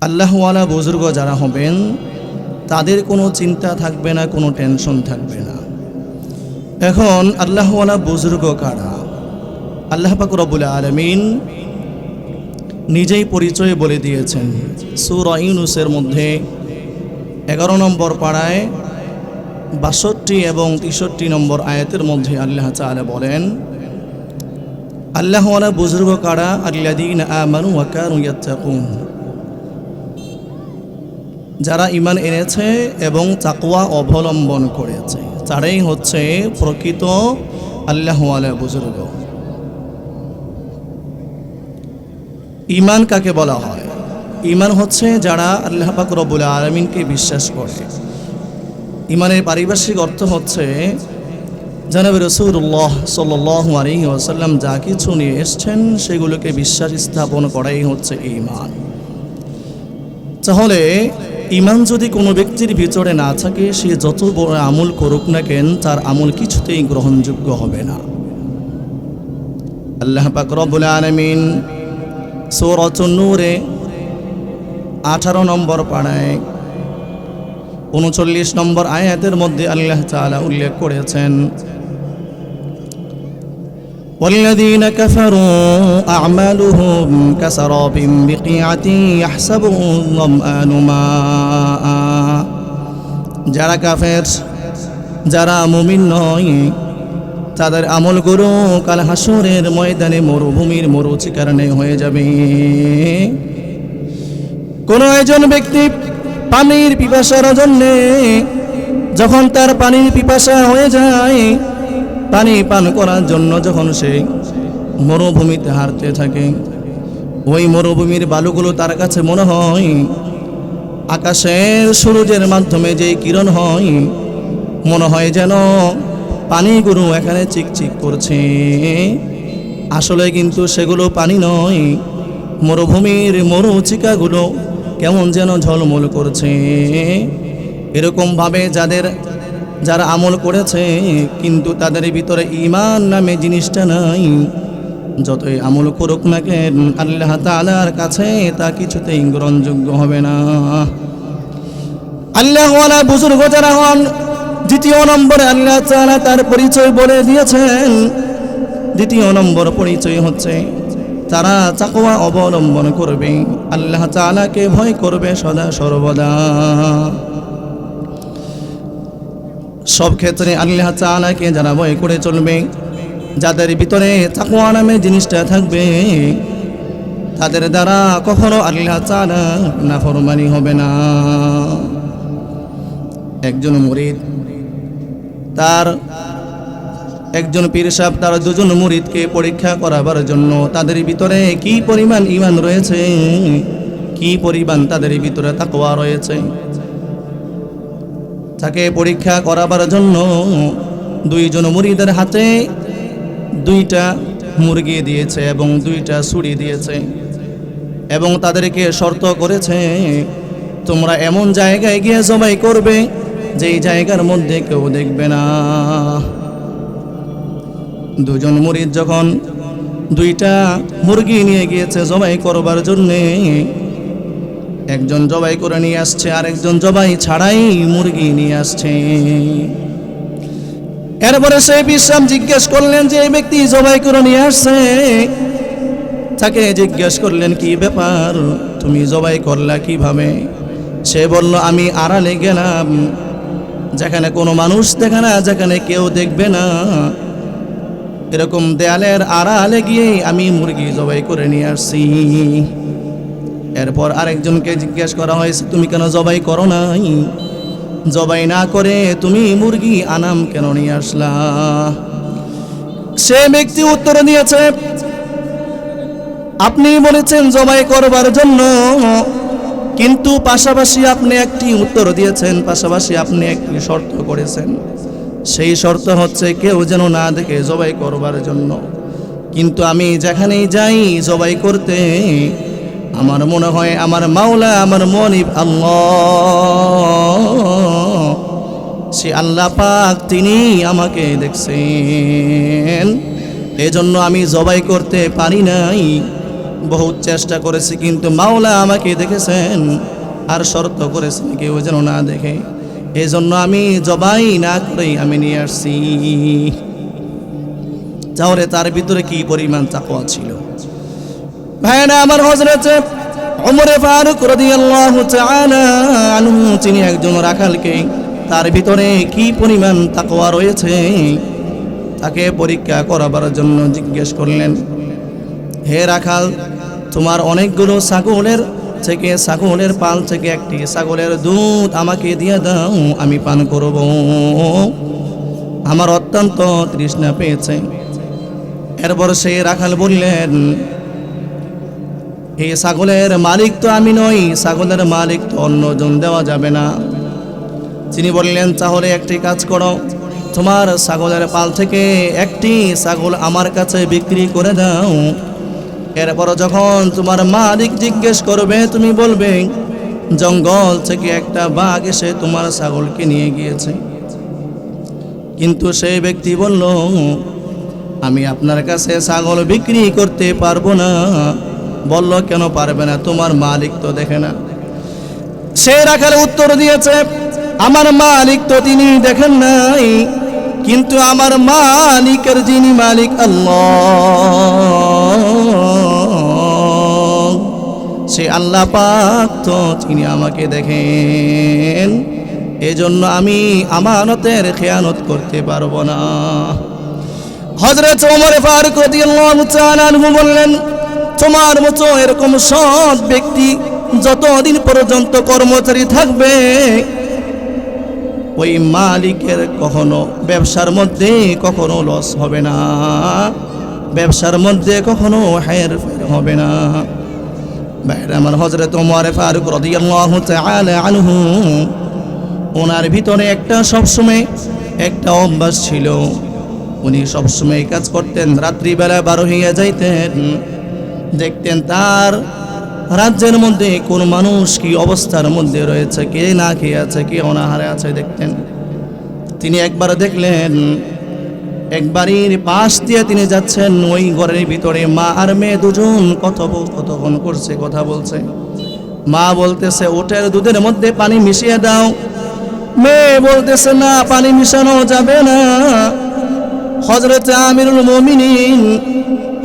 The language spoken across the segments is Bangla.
আল্লাহওয়ালা বুজুর্গ যারা হবেন, তাদের কোনো চিন্তা থাকবে না, কোনো টেনশন থাকবে না। এখন আল্লাহওয়ালা বুজুর্গ কারা? আল্লাহ পাক রব্বুল আলমিন নিজেই পরিচয় বলে দিয়েছেন। সুর ইউনুসের মধ্যে এগারো নম্বর পাড়ায় বাষট্টি এবং তেষট্টি নম্বর আয়াতের মধ্যে আল্লাহ তাআলা বলেন, আল্লাহওয়ালা বুজুর্গ কারা? আল্লাদিন আমানু ইয়াত্তাকুন। যারা ইমান এনেছে এবং তাকওয়া অবলম্বন করেছে, তারাই হচ্ছে প্রকৃত আল্লাহ আল্লাহওয়ালা বুজুর্গ। ইমান কাকে বলা হয়? ইমান হচ্ছে যারা আল্লাহ পাক রব্বুল আলমিনকে বিশ্বাস করে। ইমানের পারিপার্শ্বিক অর্থ হচ্ছে, জানাব রসুল্লাহ সাল্লাহ আলী ওসাল্লাম যা কিছু নিয়ে এসছেন, সেগুলোকে বিশ্বাস স্থাপন করাই হচ্ছে ইমান তাহলে ইমান যদি কোনো ব্যক্তির ভিতরে না থাকে, সে যত বড় আমল করুক না কেন, তার আমল কিছুতেই গ্রহণযোগ্য হবে না। আল্লাহ পাক রব্বুল আলমিন সৌরত নূরে আঠারো নম্বর পাড়ায় উনচল্লিশ নম্বর আয়াতের মধ্যে আল্লাহ তাআলা উল্লেখ করেছেন والذين كفروا أعمالهم كسراب بقيعة يحسبه الظمآن ماء যারা কাফের যারা মুমিন নয় তাদের আমলগুলো কাল হাসরের ময়দানে মরুভূমির মরুচিকারণে হয়ে যাবে কোন একজন ব্যক্তি পানির পিপাসার জন্যে যখন তার পানির পিপাসা হয়ে যায় পানি পান করার জন্য যখন সে মরুভূমিতে হারতে থাকে, ওই মরুভূমির বালুগুলো তার কাছে মনে হয় আকাশের সূর্যের মাধ্যমে যে কিরণ হয়, মনে হয় যেন পানিগুলো এখানে চিকচিক করছে। আসলে কিন্তু সেগুলো পানি নয়, মরুভূমির মরুচিকাগুলো কেমন যেন ঝলমল করছে। এরকমভাবে যাদের যারা আমল করেছে, কিন্তু তাদের ভিতরে ইমান নামে জিনিসটা নাই। যতই আমল করুক না কেন, আল্লাহ তালার কাছে তা কিছুতেই গ্রহণযোগ্য হবে না। আল্লাহ বুজুর্গ যারা হন, দ্বিতীয় নম্বরে আল্লাহ তাআলা তার পরিচয় বলে দিয়েছেন। দ্বিতীয় নম্বর পরিচয় হচ্ছে, তারা চাকওয়া অবলম্বন করবে। আল্লাহ তাআলাকে ভয় করবে সদা সর্বদা। সব ক্ষেত্রে আল্লাহ তাআলাকে যারা ভয় করে চলবে। যাদের ভিতরে তাকওয়া নামে জিনিসটা থাকবে, তাদের দ্বারা কখনো আল্লাহ তাআলা নাফরমানি হবে না। একজন মুরিদ, তার একজন পীর তার দুজন মুরিদকে পরীক্ষা করাবার জন্য তাদের ভিতরে কি পরিমাণ ইমান রয়েছে, কি পরিমাণ তাদের ভিতরে তাকওয়া রয়েছে? তাকে পরীক্ষা করাবার জন্য দুইজন মুরিদের হাতে দুইটা মুরগি দিয়েছে এবং দুইটা ছুরি দিয়েছে এবং তাদেরকে শর্ত করেছে, তোমরা এমন জায়গায় গিয়ে জবাই করবে যেই জায়গার মধ্যে কেউ দেখবে না। দুজন মুরিদ যখন দুইটা মুরগি নিয়ে গিয়েছে জবাই করবার জন্যে একজন জবাই করে নিয়ে আসছে আর একজন জবাই ছাড়াই মুরগি নিয়ে আসছে। এরপরে সেই বিশ্রাম জিজ্ঞেস করলেন যে, এই ব্যক্তি জবাই করে নিয়ে আসছে? তাকে জিজ্ঞেস করলেন, কি ব্যাপার? তুমি জবাই করলা কীভাবে? সে বলল, আমি আড়ালে গেলাম। যেখানে কোনো মানুষ দেখে না, যেখানে কেউ দেখবে না। এরকম দেয়ালের আড়ালে গিয়ে আমি মুরগি জবাই করে নিয়ে আসছি। এরপর আরেকজনকে জিজ্ঞেস করা হয়েছে, তুমি কেন জবাই করো নাই? জবাই না করে তুমি মুরগি আনাম কেন নিয়ে আসলা? সে ব্যক্তি উত্তর দিয়েছে, আপনি বলেছেন জবাই করবার জন্য, কিন্তু পাশাপাশি আপনি একটি উত্তর দিয়েছেন, পাশাপাশি আপনি একটি শর্ত করেছেন। সেই শর্ত হচ্ছে কেউ যেন না দেখে জবাই করবার জন্য। কিন্তু আমি যেখানেই যাই জবাই করতে আমার মনে হয় আমার মাওলা, আমার মনিব আল্লাহ। সে আল্লাহ পাক তিনি আমাকে দেখছেন। এজন্য আমি জবাই করতে পারি নাই। বহুত চেষ্টা করেছি, কিন্তু মাওলা আমাকে দেখেছেন। আর শর্ত করেছেন কেউ যেন না দেখে। এই জন্য আমি জবাই না করেই আমি নিয়ে আসছি। তাহলে তার ভিতরে কি পরিমাণ চাকওয়া ছিল? ভাইনা আমার হজরত ওমরে ফারুক রাদিয়াল্লাহু তাআলা আনহু, তিনি একজন রাখালকে, তার ভিতরে কি পরিমাণ তাকওয়া রয়েছে, তাকে পরীক্ষা করাবার জন্য জিজ্ঞেস করলেন, হে রাখাল, তোমার অনেকগুলো ছাগলের থেকে, ছাগলের পাল থেকে একটি ছাগলের দুধ আমাকে দিয়ে দাও, আমি পান করব। আমার অত্যন্ত তৃষ্ণা পেয়েছে। এরপর সে রাখাল বললেন এই ছাগলের মালিক তো আমি নই, ছাগলের মালিক তো অন্যজন দেওয়া যাবে না। তিনি বললেন, তাহলে একটি কাজ করো, তোমার ছাগলের পাল থেকে একটি ছাগল আমার কাছে বিক্রি করে দাও। এরপর যখন তোমার মালিক জিজ্ঞেস করবে, তুমি বলবে, জঙ্গল থেকে একটা বাঘ এসে তোমার ছাগলকে নিয়ে গিয়েছে। কিন্তু সেই ব্যক্তি বলল, আমি আপনার কাছে ছাগল বিক্রি করতে পারব না। বলল, কেন পারবে না? তোমার মালিক তো দেখে না। সে রাখাল উত্তর দিয়েছে, আমার মালিক তো তিনি দেখেন নাই, কিন্তু আমার মালিকের যিনি মালিক আল্লাহ। সে আল্লাহ পাক তো তিনি আমাকে দেখেন, এজন্য আমি আমানতের খেয়ানত করতে পারব না। হজরত ওমর ফারুক বললেন তোমার মতো এরকম সৎ ব্যক্তি যতদিন পর্যন্ত কর্মচারী থাকবে, ওই মালিকের কখনো ব্যবসার মধ্যে কখনো লস হবে না। ব্যবসার মধ্যে কখনো হের ফের হবে না। বাইরে আমার হজরত ওমর ফারুক আনহু, ওনার ভিতরে একটা সবসময় একটা অভ্যাস ছিল। উনি সবসময় কাজ করতেন, রাত্রিবেলা বারো হইয়া যাইতেন। দেখতেন তার রাজ্যের মধ্যে কোন মানুষ কি অবস্থার মধ্যে রয়েছে, কে না খেয়ে আছে, কে অনাহারে আছে দেখতেন। তিনি একবার দেখলেন এক বাড়ির পাশ দিয়ে তিনি যাচ্ছেন, ওই ঘরের ভিতরে মা আর মেয়ে দুজন কথোপকথন করছে, কথা বলছে। মা বলতেছে, ওটের দুধের মধ্যে পানি মিশিয়ে দাও। মেয়ে বলতেছে, না, পানি মিশানো যাবে না। হজরত আমিরুল মমিনিন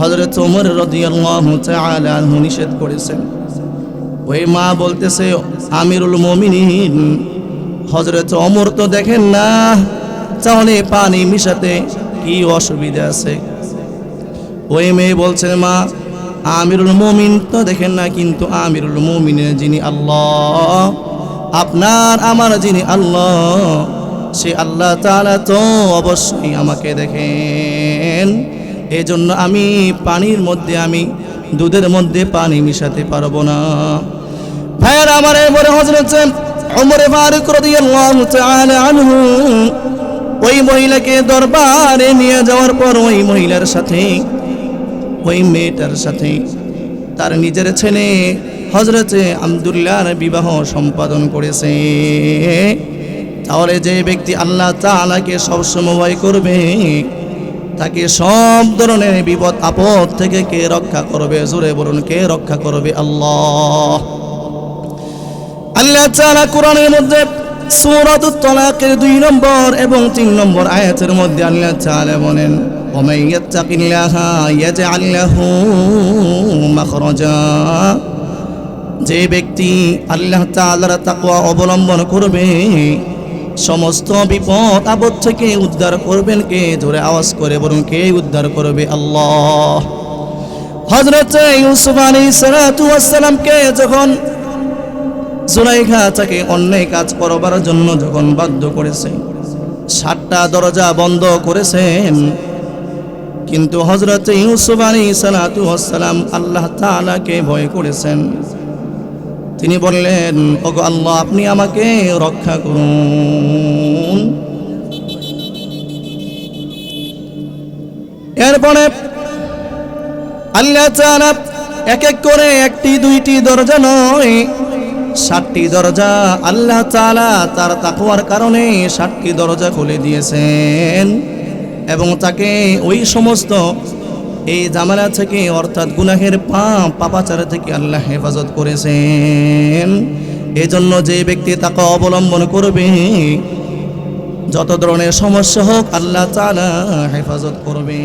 হজরত ওমর রাদিয়াল্লাহু তাআলা নিষেধ করেছেন। ওই মা বলতেছে, আমিরুল মমিনিন হজরত ওমর তো দেখেন না, তাহলে পানি মিশাতে কি অসুবিধা আছে? ওই মেয়ে বলছেন মা, আমিরুল মমিন তো দেখেন না, কিন্তু আমিরুল মমিনের যিনি আল্লাহ, আপনার, আমার যিনি আল্লাহ, সে আল্লাহ তাআলা তো অবশ্যই আমাকে দেখেন। এই জন্য আমি পানির মধ্যে, আমি দুধের মধ্যে পানি মিশাতে পারব না। ভাইয়ার, আমার এবারে হজরত ওমরে ফারুক রাদিয়াল্লাহু তাআলা আনহু, ওই মহিলাকে দরবারে নিয়ে যাওয়ার পর ওই মহিলার সাথে, ওই মেয়েটার সাথে তার নিজের ছেলে হজরতে আবদুল্লাহর বিবাহ সম্পাদন করেছে। তাহলে যে ব্যক্তি আল্লাহ তাআলাকে সবসময় ভয় করবে তাকে সব ধরনের বিপদ আপদ থেকে কে রক্ষা করবে জোরে বলুন কে রক্ষা করবে আল্লাহ আল্লাহ তাআলা কোরআনের মধ্যে সূরাতুত তালাকের দুই নম্বর এবং তিন নম্বর আয়াতের মধ্যে আল্লাহ তাআলা বলেন ومن يتق الله يجعل له مخرجا যে ব্যক্তি আল্লাহ তাআলার তাকওয়া অবলম্বন করবে সমস্ত বিপদ আপদ থেকে উদ্ধার করবেন কে? ধরে আওয়াজ করে বলুন, কে উদ্ধার করবে আল্লাহ? হযরত ইউসুফ আলাইহিস সালাতু ওয়াস যখন জুলাইখা তাকে অন্যায় কাজ করবার জন্য যখন বাধ্য করেছে, সাতটা দরজা বন্ধ করেছেন, কিন্তু হজরত ইউসুফ আলী সালাতু সালাম আল্লাহ তাআলাকে ভয় করেছেন। তিনি বললেন, ওগো আল্লাহ, আপনি আমাকে রক্ষা করুন। এরপরে আল্লাহ এক এক করে একটি, দুইটি দরজা নয় ষাটটি দরজা আল্লাহ তাআলা তার তাকওয়ার কারণে ষাটটি দরজা খুলে দিয়েছেন এবং তাকে ওই সমস্ত এই জামালা থেকে, অর্থাৎ গুনাহের পাপ পাপাচার থেকে আল্লাহ হেফাজত করেছেন। এজন্য যে ব্যক্তি তাকে অবলম্বন করবে, যত ধরনের সমস্যা হোক, আল্লাহ তালা হেফাজত করবে